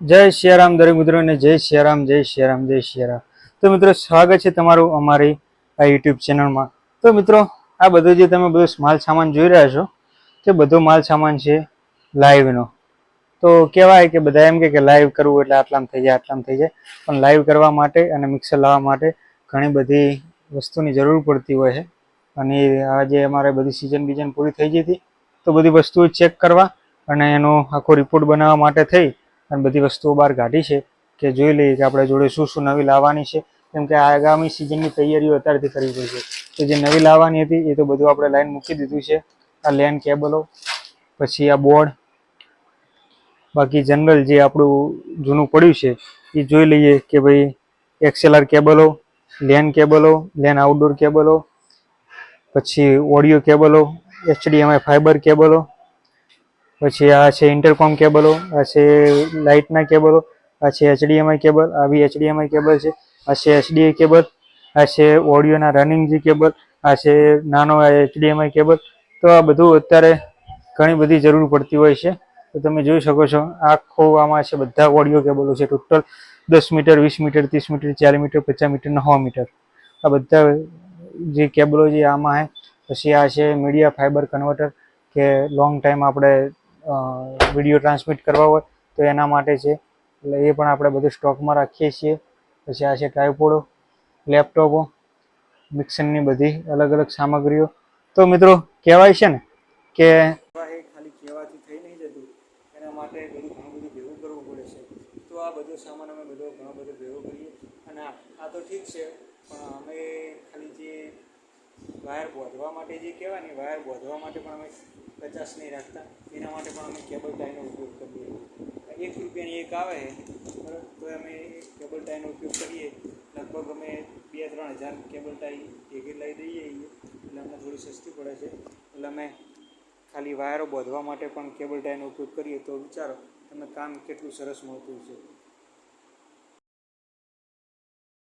જય શિયારામ દરેક મિત્રોને, જય શિયારામ જય શિયારામ જય શિયારામ. તો મિત્રો, સ્વાગત છે તમારું અમારી આ યુટ્યુબ ચેનલમાં તો મિત્રો, આ બધું જે તમે બધું માલ સામાન જોઈ રહ્યા છો, તે બધો માલ સામાન છે લાઈવનો તો કહેવાય કે બધા એમ કે લાઈવ કરવું એટલે આટલામાં થઈ જાય, આટલામ થઈ જાય. પણ લાઈવ કરવા માટે અને મિક્સર લાવવા માટે ઘણી બધી વસ્તુની જરૂર પડતી હોય છે. અને આજે અમારે બધી સિઝન બીજન પૂરી થઈ જતી તો બધી વસ્તુઓ ચેક કરવા અને એનો આખો રિપોર્ટ બનાવવા માટે થઈ. અને બધી વસ્તુઓ બહાર કાઢી છે કે જોઈ લઈએ કે આપણે જોડે શું શું નવી લાવવાની છે. કેમ કે આગામી સિઝનની તૈયારીઓ અત્યારથી કરવી પડશે. તો જે નવી લાવવાની હતી એ તો બધું આપણે લાઈન મૂકી દીધું છે. આ લેન કેબલો પછી આ બોર્ડ બાકી જનરલ જે આપણું જૂનું પડ્યું છે એ જોઈ લઈએ કે ભાઈ એક્સએલઆર કેબલો લેન કેબલો લેન આઉટડોર કેબલો પછી ઓડિયો કેબલો એચડીએમઆઈ ફાઈબર કેબલો પછી આ છે ઇન્ટરકોમ કેબલો આ છે લાઇટના કેબલો આ છે એચડીએમઆઈ કેબલ આવી એચડીએમઆઈ કેબલ છે, આ છે એચડીઆઈ કેબલ આ છે ઓડિયોના રનિંગ જે કેબલ આ છે નાનો એચડીએમઆઈ કેબલ તો આ બધું અત્યારે ઘણી બધી જરૂર પડતી હોય છે. તો તમે જોઈ શકો છો, આખો આમાં છે બધા ઓડિયો કેબલો છે ટોટલ દસ મીટર, વીસ મીટર, ત્રીસ મીટર ચાલીસ મીટર, પચાસ મીટર, નવ મીટર. આ બધા જે કેબલો જે આમાં છે પછી આ છે મીડિયા ફાઈબર કન્વર્ટર કે લોંગ ટાઈમ આપણે વીડિયો ટ્રાન્સમિટ કરવા હોય તો એના માટે છે. એટલે એ પણ આપણે બધું સ્ટોકમાં રાખીએ છીએ. પછી આ છે ટ્રાયપોડો, લેપટોપો, મિક્સરની બધી અલગ અલગ સામગ્રીઓ. તો મિત્રો, કહેવાય છે ને કે ખાલી કહેવાથી થઈ નહીં જતું. એના માટે આ અને આ તો ઠીક છે, પણ અમે ખાલી જે વાયર બોધવા માટે જે કહેવાય ને વાયર બોધવા માટે પણ અમે પચાસ નહીં રાખતા. એના માટે પણ અમે કેબલ ટાઈનો ઉપયોગ કરીએ. એક રૂપિયાની એક આવે, બરાબર? તો અમે કેબલ ટાઈનો ઉપયોગ કરીએ. લગભગ અમે બે ત્રણ હજાર કેબલ ટાઈ ભેગી લઈ દઈએ એટલે અમને થોડી સસ્તી પડે છે. એટલે અમે ખાલી વાયરો બોધવા માટે પણ કેબલ ટાઈનો ઉપયોગ કરીએ. તો વિચારો, તમે કામ કેટલું સરસ મળતું છે.